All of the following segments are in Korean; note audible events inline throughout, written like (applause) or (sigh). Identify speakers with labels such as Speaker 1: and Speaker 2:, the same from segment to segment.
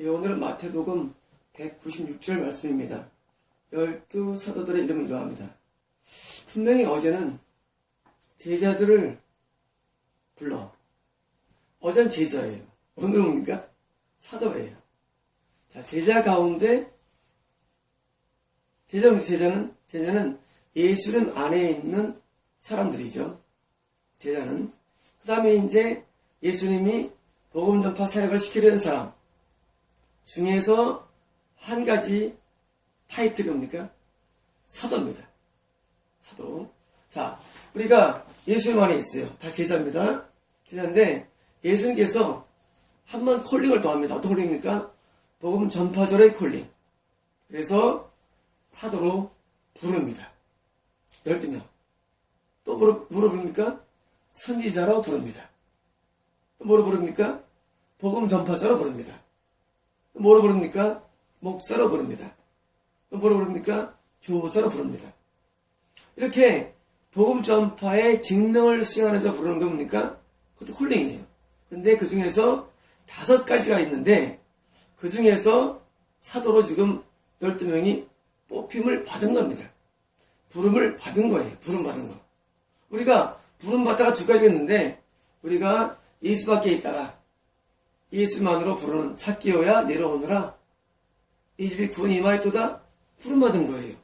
Speaker 1: 예, 오늘은 마태복음 196절 말씀입니다. 열두 사도들의 이름을 이러합니다. 분명히 어제는 제자들을 불러. 어제는 제자예요. 오늘은 뭡니까? 사도예요. 자, 제자 가운데 제자, 제자는, 제자는 예수님 안에 있는 사람들이죠. 제자는. 그 다음에 이제 예수님이 복음 전파 사역을 시키려는 사람 중에서 한 가지 타이틀이 뭡니까? 사도입니다. 사도. 자, 우리가 예수님 안에 있어요. 다 제자입니다. 제자인데 예수님께서 한 번 콜링을 더합니다. 어떤 콜링입니까? 복음 전파절의 콜링. 그래서 사도로 부릅니다. 12명. 또 뭐로, 부릅니까? 선지자로 부릅니다. 또 뭐로 부릅니까? 복음 전파자로 부릅니다. 또 뭐로 부릅니까? 목사로 부릅니다. 또 뭐로 부릅니까? 교사로 부릅니다. 이렇게 복음 전파의 직능을 수행하는 자 부르는 게 뭡니까? 그것도 콜링이에요. 근데 그 중에서 다섯 가지가 있는데 그 중에서 사도로 지금 12명이 뽑힘을 받은 겁니다. 부름을 받은 거예요. 부름 받은 거. 우리가 부름 받다가 두 가지가 있는데 우리가 예수 밖에 있다가 예수만으로 부르는 찾기어야 내려오느라 이 집이 구원 이마이토다 부름 받은 거예요.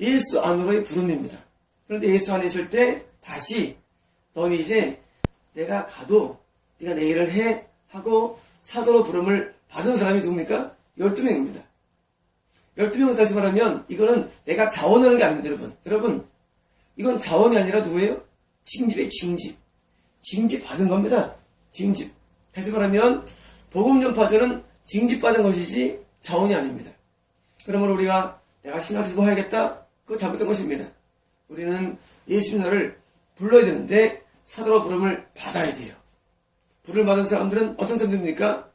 Speaker 1: 예수 안으로의 부름입니다. 그런데 예수 안에 있을 때 다시 너는 이제 내가 가도 네가 내 일을 해 하고 사도로 부름을 받은 사람이 누굽니까? 12명입니다. 12명을 다시 말하면 이거는 내가 자원하는 게 아닙니다, 여러분. 여러분, 이건 자원이 아니라 누구예요? 징집의 징집. 징집 받은 겁니다. 징집. 다시 말하면 복음 전파자는 징집 받은 것이지 자원이 아닙니다. 그러므로 우리가 내가 신학기도 해야겠다? 그거 잘못된 것입니다. 우리는 예수님 나를 불러야 되는데 사도로 부름을 받아야 돼요. 부름을 받은 사람들은 어떤 사람들입니까?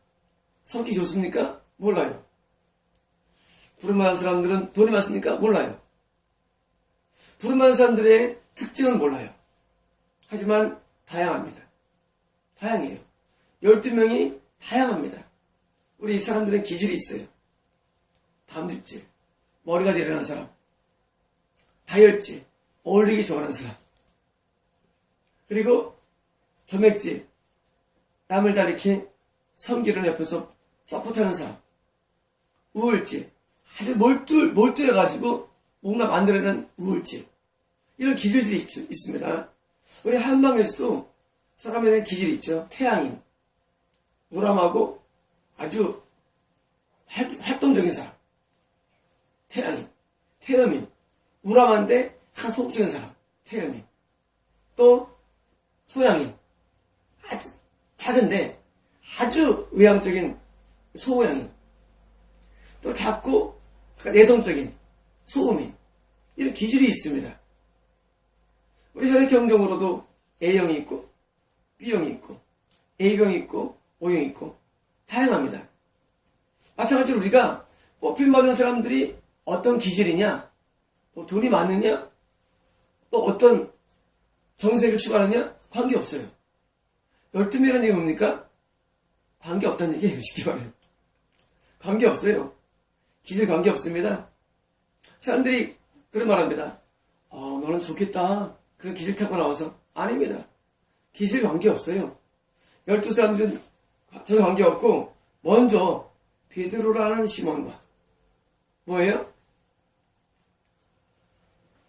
Speaker 1: 성격이 좋습니까? 몰라요. 부름 받은 사람들은 돈이 많습니까? 몰라요. 부름 받은 사람들의 특징은 몰라요. 하지만 다양합니다. 다양해요. 12명이 다양합니다. 우리 사람들은 기질이 있어요. 담즙질, 머리가 내려는 사람, 다혈질, 어울리기 좋아하는 사람, 그리고 점액질, 남을 다 이렇게 섬기는 옆에서 서포트하는 사람, 우울질, 아주 몰두, 몰두해가지고 뭔가 만들어내는 우울질. 이런 기질들이 있, 있습니다. 우리 한방에서도 사람에 대한 기질이 있죠. 태양인, 우람하고 아주 활, 활동적인 사람. 태양인, 태음인, 우람한데 한 소극적인 사람. 태음인. 또 소양인, 아주 작은데 아주 외향적인 소양인. 또 작고 내성적인 소음인 이런 기질이 있습니다. 우리 혈액 경정으로도 A형이 있고 B형이 있고 A형이 있고 O형이 있고 다양합니다. 마찬가지로 우리가 뽑힘 받은 사람들이 어떤 기질이냐, 뭐 돈이 많으냐, 또 어떤 정세를 추구하느냐 관계없어요. 12명이라는 얘기 뭡니까? 관계없다는 얘기예요. (laughs) 쉽게 말하면. 관계없어요. 기질 관계없습니다. 사람들이 그런 말 합니다. 어, 너는 좋겠다. 그런 기질 타고 나와서. 아닙니다. 기질 관계없어요. 열두 사람들은 전혀 관계없고, 먼저 베드로라는 시몬과 뭐예요?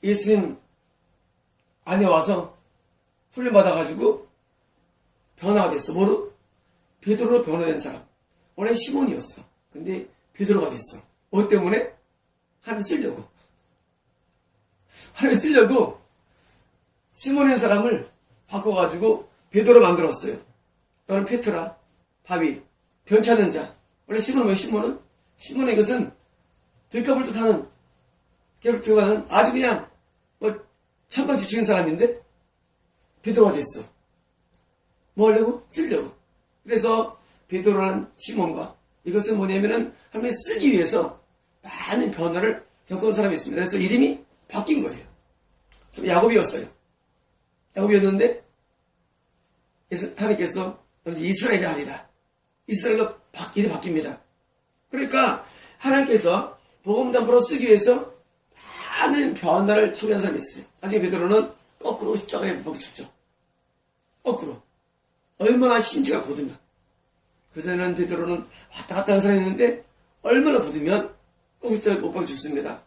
Speaker 1: 예수님 안에 와서 훈련 받아가지고 변화가 됐어. 뭐로? 베드로로 변화된 사람. 원래 시몬이었어. 근데 베드로가 됐어. 뭐 때문에? 하나님 쓰려고. 하나님 쓰려고 시몬의 사람을 바꿔가지고 베드로 만들었어요. 너는 페트라, 바비, 변찮은 자. 원래 시몬은 왜 시몬은? 시몬의 이것은 들까불 듯 하는, 들어가는 아주 그냥 뭐 천방지축인 사람인데 베드로가 됐어. 뭐 하려고? 쓰려고. 그래서 베드로라는 시몬과 이것은 뭐냐면은 하나님이 쓰기 위해서 많은 변화를 겪은 사람이 있습니다. 그래서 이름이 바뀐 거예요. 좀 야곱이었어요. 야곱이었는데 하나님께서 이스라엘이 아니다. 이스라엘로 이름이 바뀝니다. 그러니까 하나님께서 복음 전파로 쓰기 위해서 많은 변화를 초래한 사람이 있어요. 나중에 베드로는 거꾸로 십자가에 못 박혀 죽죠. 거꾸로. 얼마나 심지가 고든가. 그전에는 베드로는 왔다 갔다 하는 사람이 있는데 얼마나 굳으면 꼭 십자가에 못 박혀 죽습니다.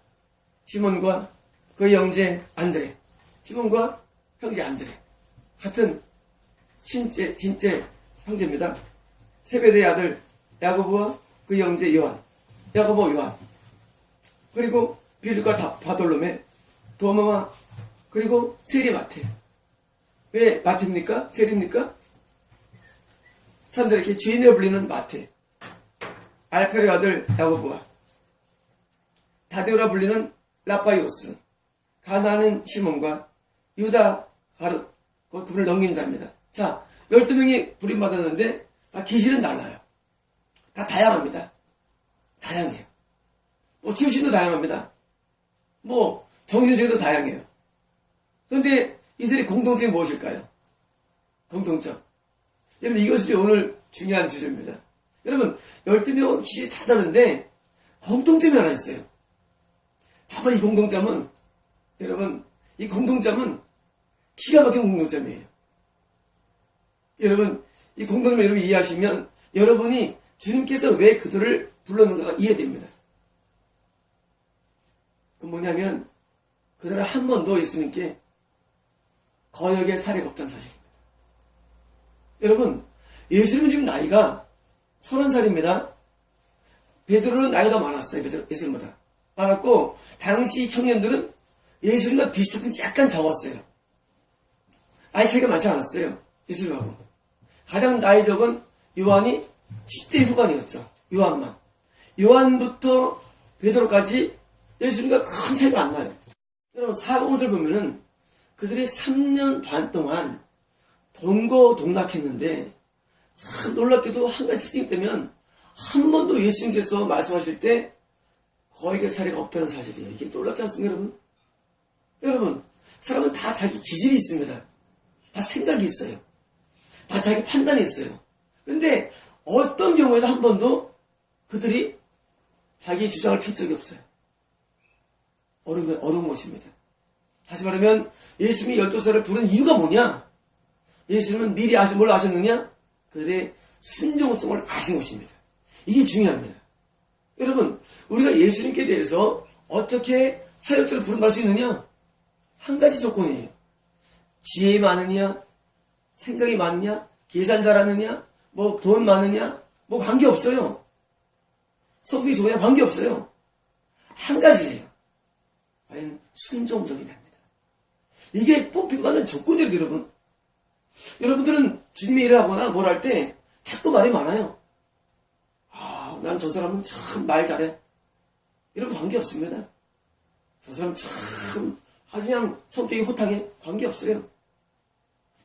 Speaker 1: 시몬과 그 형제 안드레. 시몬과 형제 안드레. 같은 친제, 진째 형제입니다. 세베대의 아들 야고보와 그 형제 요한. 야고보 요한. 그리고 빌과 다- 바돌로메, 도마와 그리고 세리 마테. 왜 마테입니까? 세리입니까? 사람들에게 주인을 불리는 마테. 알페의 아들 야고보와 다데오라 불리는 라파이오스. 가나는 시몬과 유다 가르 그 그분을 넘긴 자입니다. 자, 12명이 부림받았는데 다 기질은 달라요. 다 다양합니다. 다양해요. 뭐 출신도 다양합니다. 뭐 정신세계도 다양해요. 그런데 이들의 공통점이 무엇일까요? 공통점. 여러분 이것이 오늘 중요한 주제입니다. 여러분 12명은 기질이 다 다른데 공통점이 하나 있어요. 정말 이 공통점은 여러분 이 공통점은 기가 막힌 공통점이에요. 여러분 이 공통점 여러분 이해하시면 여러분이 주님께서 왜 그들을 불렀는가가 이해됩니다. 그 뭐냐면 그들은 한 번도 예수님께 거역의 사례가 없다는 사실입니다. 여러분 예수님은 지금 나이가 서른 살입니다. 베드로는 나이가 더 많았어요. 베드로 예수님보다 많았고 당시 청년들은 예수님과 비슷한 약간 적었어요. 나이 차이가 많지 않았어요. 예수님하고 가장 나이 적은 요한이 10대 후반이었죠. 요한만 요한부터 베드로까지 예수님과 큰 차이가 안 나요. 여러분 사복음서를 보면은 그들이 3년 반 동안 동거동락했는데 참 놀랍게도 한 가지 특징이 있다면 한 번도 예수님께서 말씀하실 때 거액의 사례가 없다는 사실이에요. 이게 놀랍지 않습니까, 여러분? 여러분, 사람은 다 자기 기질이 있습니다. 다 생각이 있어요. 다 자기 판단이 있어요. 근데 어떤 경우에도 한 번도 그들이 자기 주장을 펼 적이 없어요. 어려운, 어려운 것입니다. 다시 말하면 예수님이 12살을 부른 이유가 뭐냐? 예수님은 미리 아신 뭘 아셨느냐? 그들의 순종성을 아신 것입니다. 이게 중요합니다. 여러분, 우리가 예수님께 대해서 어떻게 사역자를 부름받을 수 있느냐? 한 가지 조건이에요. 지혜 많으냐? 생각이 많으냐? 계산 잘하느냐? 뭐 돈 많으냐? 뭐 관계없어요. 성격이 좋으냐? 관계없어요. 한 가지예요. 과연 순종적이랍니다. 이게 뽑힌받는 조건이에요, 여러분. 여러분들은 주님의 일을 하거나 뭘 할 때 자꾸 말이 많아요. 아, 난 저 사람은 참 말 잘해. 이런 관계 없습니다. 저 사람 참 아주 그냥 성격이 호탕해. 관계 없어요.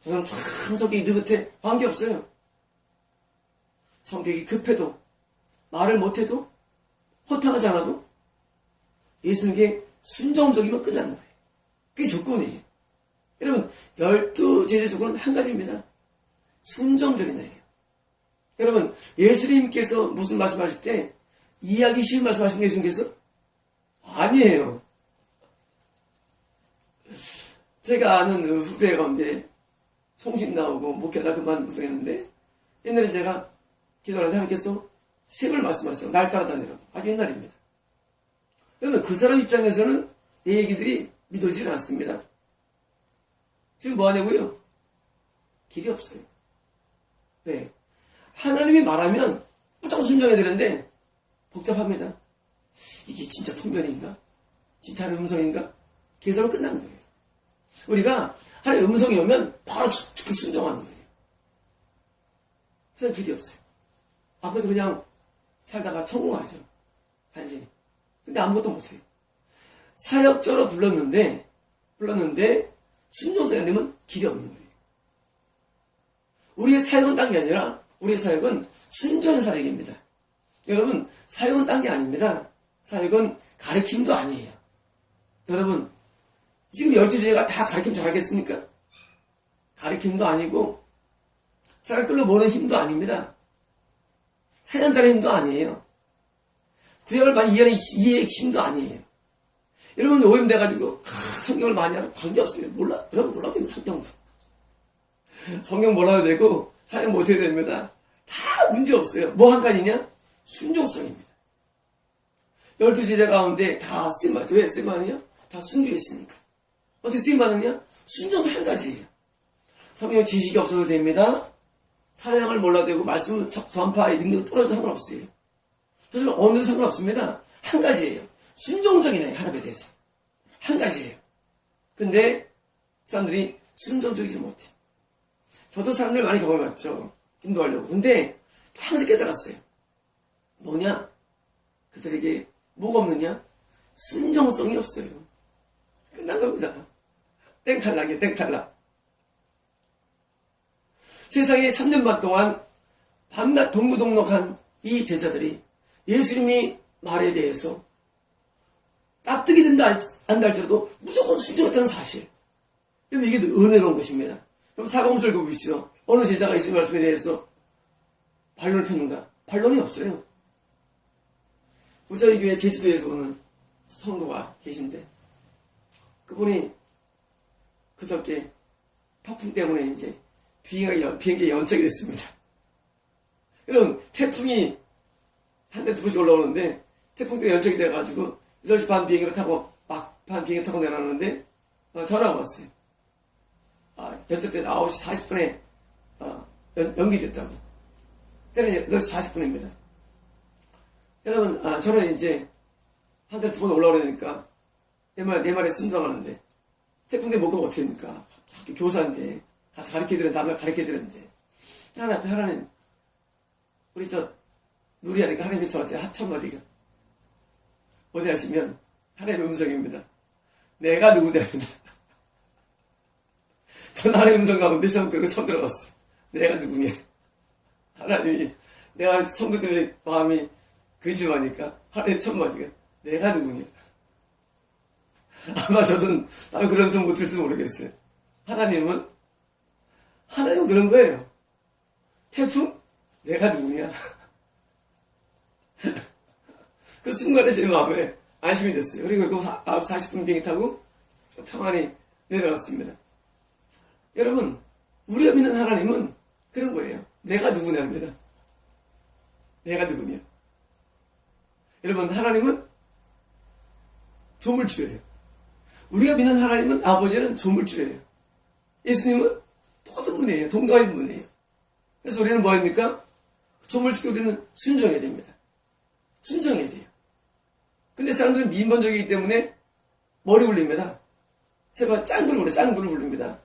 Speaker 1: 저 사람 참 성격이 느긋해. 관계 없어요. 성격이 급해도 말을 못해도 호탕하지 않아도 예수님께 순종적이면 끝나는 거예요. 그게 조건이에요. 여러분, 열두 제재 조건은 한 가지입니다. 순종적인 애예요. 여러분, 예수님께서 무슨 말씀하실 때 이해하기 쉬운 말씀하신 예수님께서 아니에요. 제가 아는 후배 가운데 송신 나오고 목회다 그만 못했는데 옛날에 제가 기도하는데 하나님께서 색을 말씀하셨어요. 날 따라다니라고. 아주 옛날입니다. 여러분 그 사람 입장에서는 내 얘기들이 믿어지지 않습니다. 지금 뭐 하냐고요? 길이 없어요. 네. 하나님이 말하면 무조건 순종해야 되는데 복잡합니다. 이게 진짜 통변인가? 진짜 음성인가? 계산은 끝나는 거예요. 우리가 하나님 음성이 오면 바로 죽게 순종하는 거예요. 저는 길이 없어요. 아무래도 그냥 살다가 천공하죠. 단순히. 근데 아무것도 못해요. 사역자로 불렀는데, 불렀는데, 순종자가 안 되면 길이 없는 거예요. 우리의 사역은 딴 게 아니라, 우리의 사역은 순종의 사역입니다. 여러분, 사역은 딴 게 아닙니다. 사역은 가르침도 아니에요. 여러분, 지금 열두 제가 다 가르침 잘하겠습니까? 가르침도 아니고, 사람 끌로 모는 힘도 아닙니다. 사연자의 힘도 아니에요. 구약을 많이 이해하는 이해의 힘도 아니에요. 여러분 오염돼가지고 성경을 많이 하면 관계없습니다. 몰라 여러분 몰라도 됩니다. 성경도. 성경 몰라도 되고 사용 못해도 됩니다. 다 문제 없어요. 뭐 한 가지냐? 순종성입니다. 열두 제자 가운데 다 쓰임받죠. 왜 쓰임받느냐? 다 순교했으니까. 어떻게 쓰임받느냐? 순종도 한 가지예요. 성경 지식이 없어도 됩니다. 사양을 몰라도 되고 말씀 전파의 능력이 떨어져도 상관없어요. 저는 어느 상관없습니다. 한 가지예요. 순종적이네 하나님에 대해서. 한 가지예요. 근데 사람들이 순종적이지 못해. 저도 사람들 많이 경험해봤죠. 인도하려고. 근데 항상 깨달았어요. 뭐냐? 그들에게 뭐가 없느냐? 순정성이 없어요. 끝난 겁니다. 땡탈락이에요, 땡탈락. 세상에 3년 반 동안 밤낮 동무동록한 이 제자들이 예수님이 말에 대해서 납득이 된다 안다 할지라도 무조건 순종했다는 사실. 그럼 이게 은혜로운 것입니다. 그럼 사범설교 보시죠. 어느 제자가 예수님 말씀에 대해서 반론을 폈는가? 반론이 없어요. 우리 교회 제주도에서 오는 성도가 계신데 그분이 그저께 폭풍 때문에 이제 비행기, 연, 비행기 연착이 됐습니다. 여러분 태풍이 한 대 두 번씩 올라오는데 태풍 때문에 연착이 돼가지고 8시 반 비행기를 타고 막판 비행기 타고 내려왔는데 어, 전화가 왔어요. 아, 연착 때 9시 40분에 어, 연, 기됐다고 때는 8시 40분입니다. 여러분, 아, 저는 이제 한 달 두 번 올라오려니까 내 말, 내 말에 순종하는데 태풍 때못 가면 어떻게 합니까? 학교 교사인데 다 가르쳐드는 다음날 가르쳐드는데 하나 앞에 하나는 우리 저 누리하니까 하나님이 저한테 하천마디가 어디 하시면 하나님의 음성입니다. 내가 누구냐입니다. (laughs) 전 하나님의 음성 가운데 처음 그거 처음 들어봤어. 내가 누구냐. 하나님이 내가 성도들의 마음이 근심하니까 하나님 첫마디가 내가 누구냐. 아마 저는 나는 그런 좀 못할지도 모르겠어요. 하나님은 하나님은 그런 거예요. 태풍? 내가 누구냐? (laughs) 그 순간에 제 마음에 안심이 됐어요. 그리고 9시 40분 비행기 타고 평안히 내려갔습니다. 여러분, 우리가 믿는 하나님은 그런 거예요. 내가 누구냐입니다. 내가 누구냐. 여러분, 하나님은 조물주예요. 우리가 믿는 하나님은 아버지는 조물주예요. 예수님은 똑같은 분이에요. 동감인 분이에요. 그래서 우리는 뭐 합니까? 조물주께 우리는 순종해야 됩니다. 순종해야 돼요. 근데 사람들은 민번적이기 때문에 머리 굴립니다. 세번 짱구를 굴려, 짱구를 굴립니다.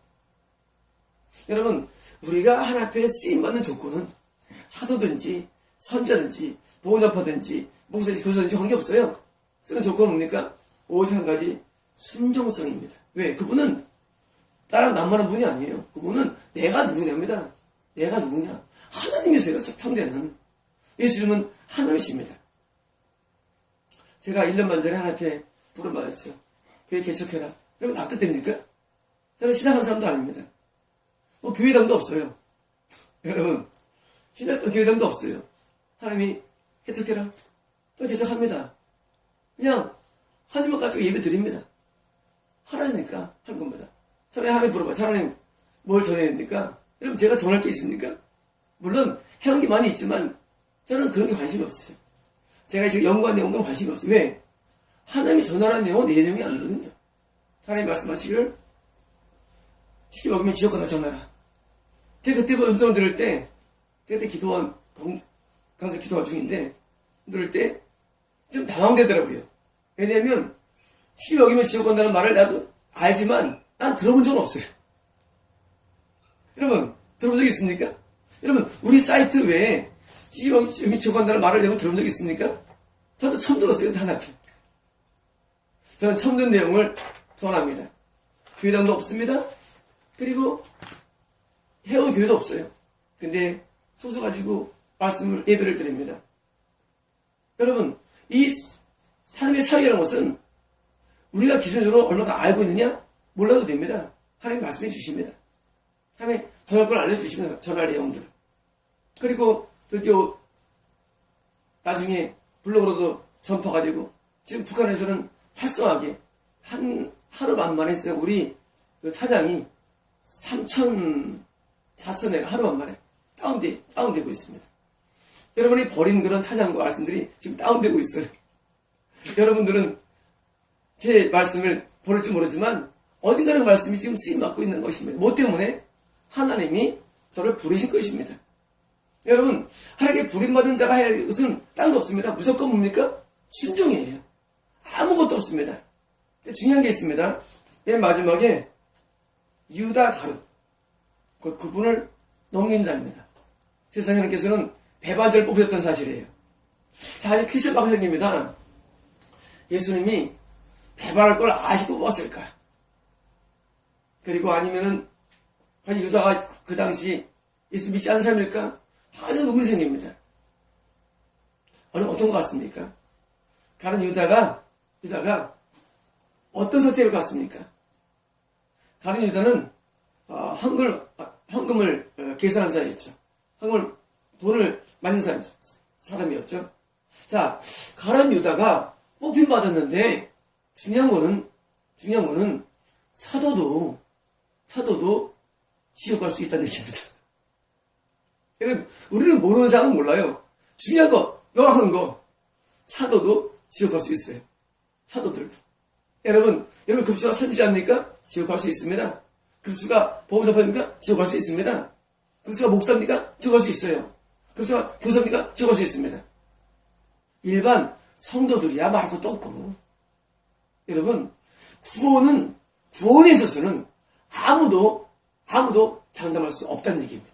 Speaker 1: 여러분, 우리가 하나 앞에 쓰임받는 조건은 사도든지, 선자든지, 보호자파든지, 목사든지, 교사든지 관계없어요. 쓰는 조건은 뭡니까? 오직 한 가지, 순종성입니다. 왜? 그분은 나랑 남만한 분이 아니에요. 그분은 내가 누구냐입니다. 내가 누구냐? 하나님이세요, 참되는. 예수님은 하나님이십니다. 제가 1년 반 전에 하나님 앞에 부름받았죠. 교회 개척해라. 여러분 납득됩니까? 저는 신앙하는 사람도 아닙니다. 뭐 교회당도 없어요. (laughs) 여러분 신학 교회당도 없어요. 하나님이 개척해라. 또 개척합니다. 그냥 하나님을 가지고 예배 드립니다. 하나니까 하는 겁니다. 처음에 하나님 물어봐. 하나님 뭘 전해야 됩니까? 여러분 제가 전할 게 있습니까? 물론 해온 게 많이 있지만 저는 그런 게 관심이 없어요. 제가 지금 연구한 내용과 관심이 없어요. 왜? 하나님이 전하라는 내용은 내 내용이 아니거든요. 하나님 말씀하시기를 시키 먹으면 지옥가다 전하라. 제가 그때 뭐 음성 들을 때, 그때 기도원, 강대 기도원 중인데, 들을 때, 좀 당황되더라고요. 왜냐면, 시키 먹으면 지옥 간다는 말을 나도 알지만, 난 들어본 적은 없어요. 여러분, 들어본 적 있습니까? 여러분, 우리 사이트 외에 시키 먹으면 지옥 간다는 말을 내가 들어본 적 있습니까? 저도 처음 들었어요, 하나님. 저는 처음 듣는 내용을 전합니다. 교회당도 없습니다. 그리고 해온 교회도 없어요. 근데 소수 가지고 말씀을 예배를 드립니다. 여러분, 이 하나님의 사역이라는 것은 우리가 기준적으로 얼마나 알고 있느냐? 몰라도 됩니다. 하나님 말씀해 주십니다. 하나님 전할 걸 알려주시면 전할 내용들. 그리고 드디어 나중에 블로그로도 전파가 되고 지금 북한에서는 활성하게 한 하루 만만에 했어요. 우리 그 찬양이 3천 4천회가 하루 만만에 다운돼 다운되고 있습니다. 여러분이 버린 그런 찬양과 말씀들이 지금 다운되고 있어요. (laughs) 여러분들은 제 말씀을 보낼지 모르지만 어딘가는 말씀이 지금 쓰임 받고 있는 것입니다. 뭐 때문에 하나님이 저를 부르신 것입니다. 여러분 하나님께 부림받은 자가 해야 할 것은 딴 거 없습니다. 무조건 뭡니까? 순종이에요. 아무것도 없습니다. 중요한 게 있습니다. 맨 마지막에 유다 가룟 그 그분을 넘긴 자입니다. 세상 하나님께서는 배반자를 뽑으셨던 사실이에요. 자, 이제 퀴즈 박사님입니다. 예수님이 배반할 걸 아시고 뽑았을까? 그리고 아니면은 과연 유다가 그 당시 예수 믿지 않은 사람일까? 아주 의문이 생깁니다. 어느 어떤 것 같습니까? 가는 유다가 유다가 어떤 선택을 갔습니까? 가는 유다는 어, 헌금, 아, 헌금을 어, 계산한 자였죠. 헌금을 돈을 맞는 사람, 사람이었죠. 자, 가란 유다가 뽑힘 받았는데 중요한 거는 중요한 거는 사도도 사도도 지옥 갈 수 있다는 얘기입니다. 여러분, 우리는 모르는 사람은 몰라요. 중요한 거, 명확한 거, 사도도 지옥 갈 수 있어요. 사도들도. 여러분, 여러분 급수가 선지자입니까? 지옥 갈 수 있습니다. 급수가 보험사파입니까? 지옥 갈 수 있습니다. 급수가 목사입니까? 지옥 갈 수 있어요. 급수가 교사입니까? 지옥 갈 수 있습니다. 일반 성도들이야 말할 것도 없고. 여러분, 구원은, 구원에 있어서는 아무도, 아무도 장담할 수 없다는 얘기입니다.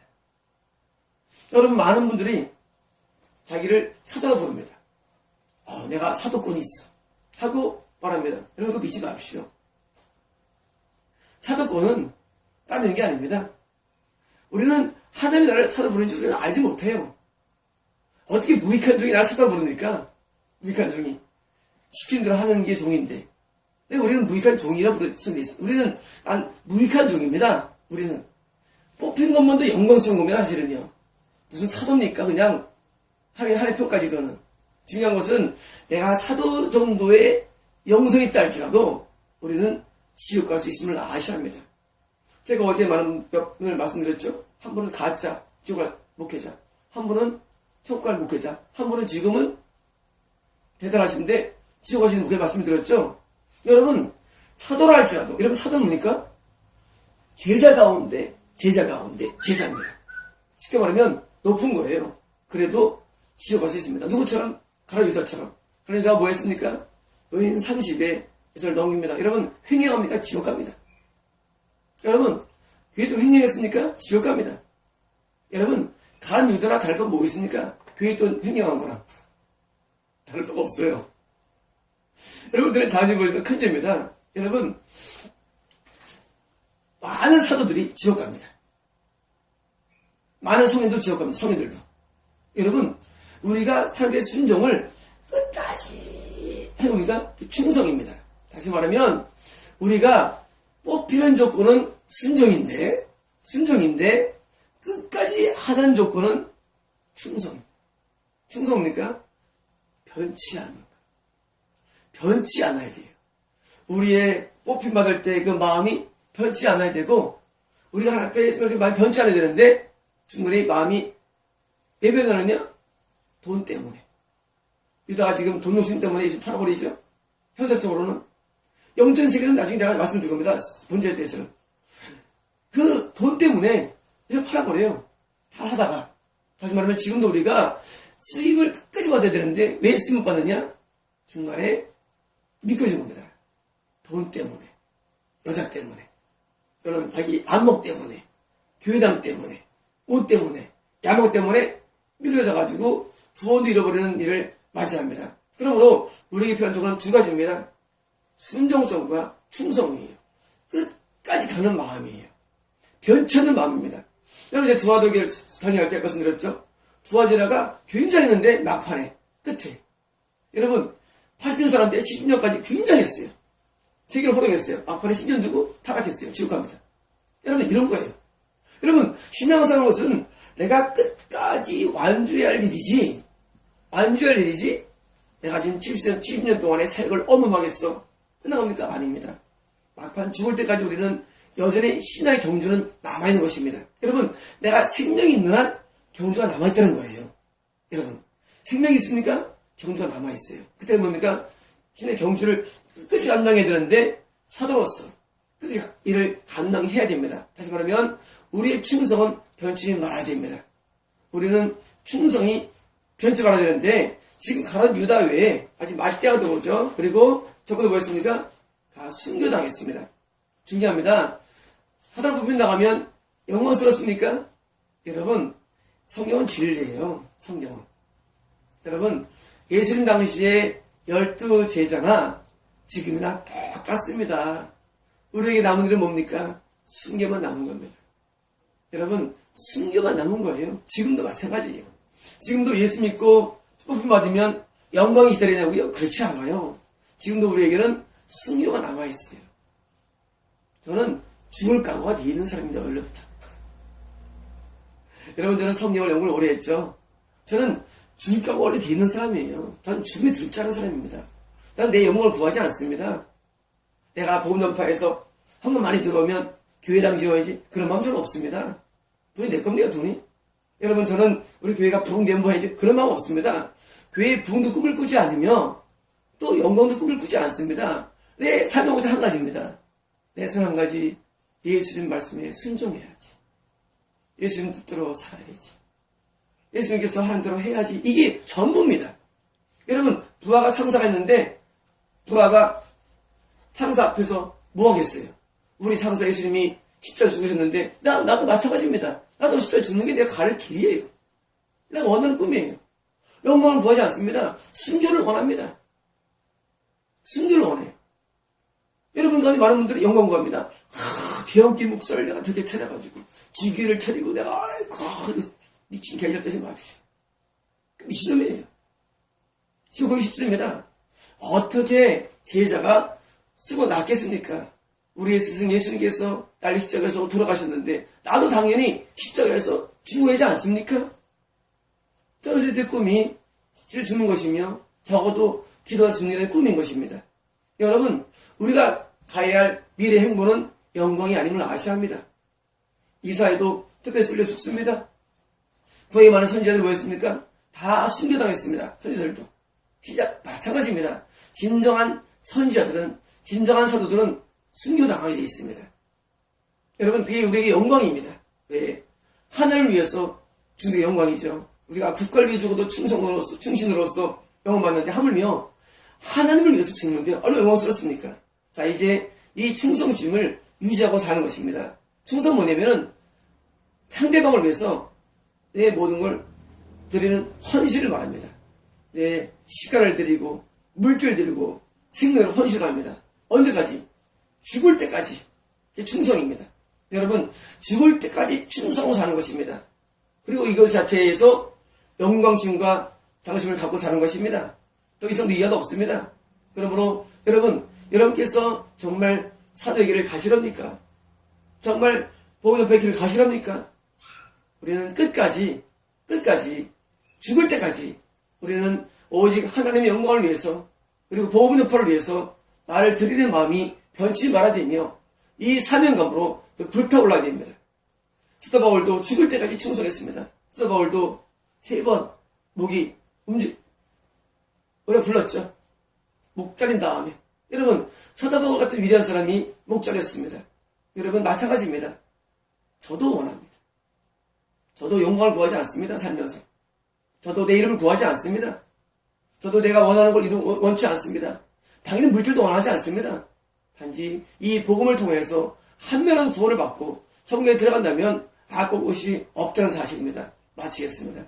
Speaker 1: 여러분, 많은 분들이 자기를 사도라 부릅니다. 어, 내가 사도권이 있어. 하고 말합니다. 여러분, 그거 믿지 마십시오. 사도권은 다른 게 아닙니다. 우리는 하나님이 나를 사도 부르는지 우리는 알지 못해요. 어떻게 무익한 종이 나를 사도 부릅니까? 무익한 종이. 시킨 대로 하는 게 종인데. 우리는 무익한 종이라 게 우리는 난 무익한 종입니다. 우리는. 뽑힌 것만도 영광스러운 겁니다, 사실은요. 무슨 사도입니까? 그냥 하나님 하나님 표까지 그거는. 중요한 것은 내가 사도 정도의 영성이 있다 할지라도 우리는 지옥 갈 수 있음을 아셔야 합니다. 제가 어제 많은 몇 분을 말씀드렸죠. 한 분은 가짜 지옥 갈 목회자, 한 분은 천국 갈 목회자, 한 분은 지금은 대단하신데 지옥 가시는 목회 말씀드렸죠. 여러분 사도라 할지라도 여러분 사도는 뭡니까? 제자 가운데 제자 가운데 제자입니다. 쉽게 말하면 높은 거예요. 그래도 지옥 갈수 있습니다. 누구처럼? 가라 유다처럼. 그러니까 뭐 했습니까? 의인 30에 이를 넘깁니다. 여러분 횡행합니까? 지옥 갑니다. 여러분 교회도 횡행했습니까? 지옥 갑니다. 여러분 간 유다나 다를 건뭐 있습니까? 교회도 횡행한 거랑 다를 바가 없어요. 여러분들의 보이는 큰 죄입니다. 여러분 많은 사도들이 지옥 갑니다. 많은 성인도 지옥 갑니다. 성인들도. 여러분 우리가 삶의 순종을 끝까지 해놓으니까 충성입니다. 다시 말하면 우리가 뽑히는 조건은 순종인데 순종인데 끝까지 하는 조건은 충성입니다. 충성입니까? 변치 않는 것. 변치 않아야 돼요. 우리의 뽑힘 받을 때 그 마음이 변치 않아야 되고 우리가 하나 앞에 있으면서 마음이 변치 않아야 되는데 중간에 마음이 왜 변하느냐? 돈 때문에. 유다가 지금 돈 욕심 때문에 지금 팔아버리죠. 현실적으로는 영전 세계는 나중에 제가 말씀드릴 겁니다. 본질에 대해서는. 그 돈 때문에 이제 팔아버려요. 다 하다가. 다시 말하면 지금도 우리가 수입을 끝까지 받아야 되는데 왜 수입을 받느냐? 중간에 미끄러진 겁니다. 돈 때문에. 여자 때문에. 또는 자기 안목 때문에. 교회당 때문에. 옷 때문에. 야목 때문에 미끄러져가지고 구원도 잃어버리는 일을 맞이합니다. 그러므로 우리에게 필요한 조건은 두 가지입니다. 순종성과 충성이에요. 끝까지 가는 마음이에요. 변치는 마음입니다. 여러분 이제 두아도기를 강의할 때 말씀드렸죠? 두아디라가 굉장했는데 막판에 끝에 여러분 80년 살았는데 10년까지 굉장했어요. 세계를 호동했어요. 막판에 10년 두고 타락했어요. 지옥 갑니다. 여러분 이런 거예요. 여러분 신앙사는 것은 내가 끝까지 완주해야 할 일이지 완주할 일이지 내가 지금 70년, 70년 동안의 사역을 어마어마하겠어. 끝나갑니까? 아닙니다. 막판 죽을 때까지 우리는 여전히 신앙의 경주는 남아있는 것입니다. 여러분, 내가 생명이 있는 한 경주가 남아있다는 거예요. 여러분, 생명이 있습니까? 경주가 남아있어요. 그때 뭡니까? 신의 경주를 끝까지 감당해야 되는데, 사도로서 끝까지 이를 감당해야 됩니다. 다시 말하면, 우리의 충성은 변치지 말아야 됩니다. 우리는 충성이 변치 말아야 되는데, 지금 가는 유다 외에 아직 말대가 들어오죠. 그리고 저번에 뭐였습니까? 다 순교당했습니다. 중요합니다. 사단 부분 나가면 영광스럽습니까? 여러분, 성경은 진리예요. 성경은. 여러분, 예수님 당시에 열두 제자나 지금이나 똑같습니다. 우리에게 남은 일은 뭡니까? 순교만 남은 겁니다. 여러분, 순교만 남은 거예요. 지금도 마찬가지예요. 지금도 예수 믿고 뽑힘 받으면 영광이 기다리냐고요? 그렇지 않아요. 지금도 우리에게는 순교가 남아있어요. 저는 죽을 각오가 돼 있는 사람입니다, 원래부터. (laughs) 여러분, 저는 성경을 연구를 오래 했죠. 저는 각오가 원래 돼 있는 사람이에요. 죽음에 두렵지 않은 사람입니다. 난 내 영혼을 구하지 않습니다. 내가 복음 전파에서 헌금 많이 들어오면 교회당 지어야지. 그런 마음 저는 없습니다. 돈이 내 겁니다, 돈이. 여러분, 저는 우리 교회가 부흥된 뭐 해야지. 그런 마음 없습니다. 교회의 부흥도 꿈을 꾸지 않으며 또 영광도 꿈을 꾸지 않습니다. 내 사명은 한 가지입니다. 내 사명 한 가지 예수님 말씀에 순종해야지. 예수님 뜻대로 살아야지. 예수님께서 하는 대로 해야지. 이게 전부입니다. 여러분 부하가 상사가 있는데 부하가 상사 앞에서 뭐 하겠어요? 우리 상사 예수님이 십자 죽으셨는데 나, 나도 마찬가지입니다. 나도 십자 죽는 게 내가 가를 길이에요. 내가 원하는 꿈이에요. 영광을 구하지 않습니다. 순교를 원합니다. 순교를 원해요. 여러분 가운데 많은 분들이 영광 구합니다. 아, 대형기 목사를 내가 드디어 차려가지고 지기를 차리고 내가 아이고 미친 개잘 되지 마십시오. 미친놈이에요. 지금 보기 쉽습니다. 어떻게 제자가 쓰고 낫겠습니까? 우리의 스승 예수님께서 날리 십자가에서 돌아가셨는데 나도 당연히 십자가에서 죽어야지 않습니까? 저들의 꿈이 죽는 것이며 적어도 죽는 게 꿈인 것입니다. 여러분 우리가 가야 할 미래 행보는 영광이 아님을 아셔야 합니다. 이사에도 특별 쓸려 죽습니다. 구하에 많은 선지자들 뭐였습니까? 다 순교당했습니다. 선지자들도. 시작 마찬가지입니다. 진정한 선지자들은 진정한 사도들은 순교당하게 되어 있습니다. 여러분 그게 우리에게 영광입니다. 왜? 하늘을 위해서 주는 게 영광이죠. 우리가 국가를 위해 죽어도 충성으로서 충신으로서 영광받는데 하물며 하나님을 위해서 죽는데 얼마나 영광스럽습니까? 자 이제 이 충성심을 유지하고 사는 것입니다. 충성 뭐냐면은 상대방을 위해서 내 모든 걸 드리는 헌신을 말합니다. 내 시간을 드리고 물질 드리고 생명을 헌신합니다. 언제까지? 죽을 때까지. 충성입니다. 여러분 죽을 때까지 충성으로 사는 것입니다. 그리고 이것 자체에서 영광심과 장심을 갖고 사는 것입니다. 더 이상 더 이하도 없습니다. 그러므로 여러분 여러분께서 정말 사도의 길을 가시렵니까? 정말 보험의 길을 가시렵니까? 우리는 끝까지 끝까지 죽을 때까지 우리는 오직 하나님의 영광을 위해서 그리고 복음의 여파를 위해서 나를 드리는 마음이 변치 말아야 되며 이 사명감으로 더 불타올라야 됩니다. 스타 바울도 죽을 때까지 충성했습니다. 스타 바울도 세 번 목이 움직 노래 불렀죠. 목 잘린 다음에 여러분 스타 바울 같은 위대한 사람이 목 잘렸습니다. 여러분 마찬가지입니다. 저도 원합니다. 저도 영광을 구하지 않습니다. 살면서. 저도 내 이름을 구하지 않습니다. 저도 내가 원하는 걸 이루, 원치 않습니다. 당연히 물질도 원하지 않습니다. 단지 이 복음을 통해서 한 명이라도 구원을 받고 천국에 들어간다면 아까운 것이 없다는 사실입니다. 마치겠습니다.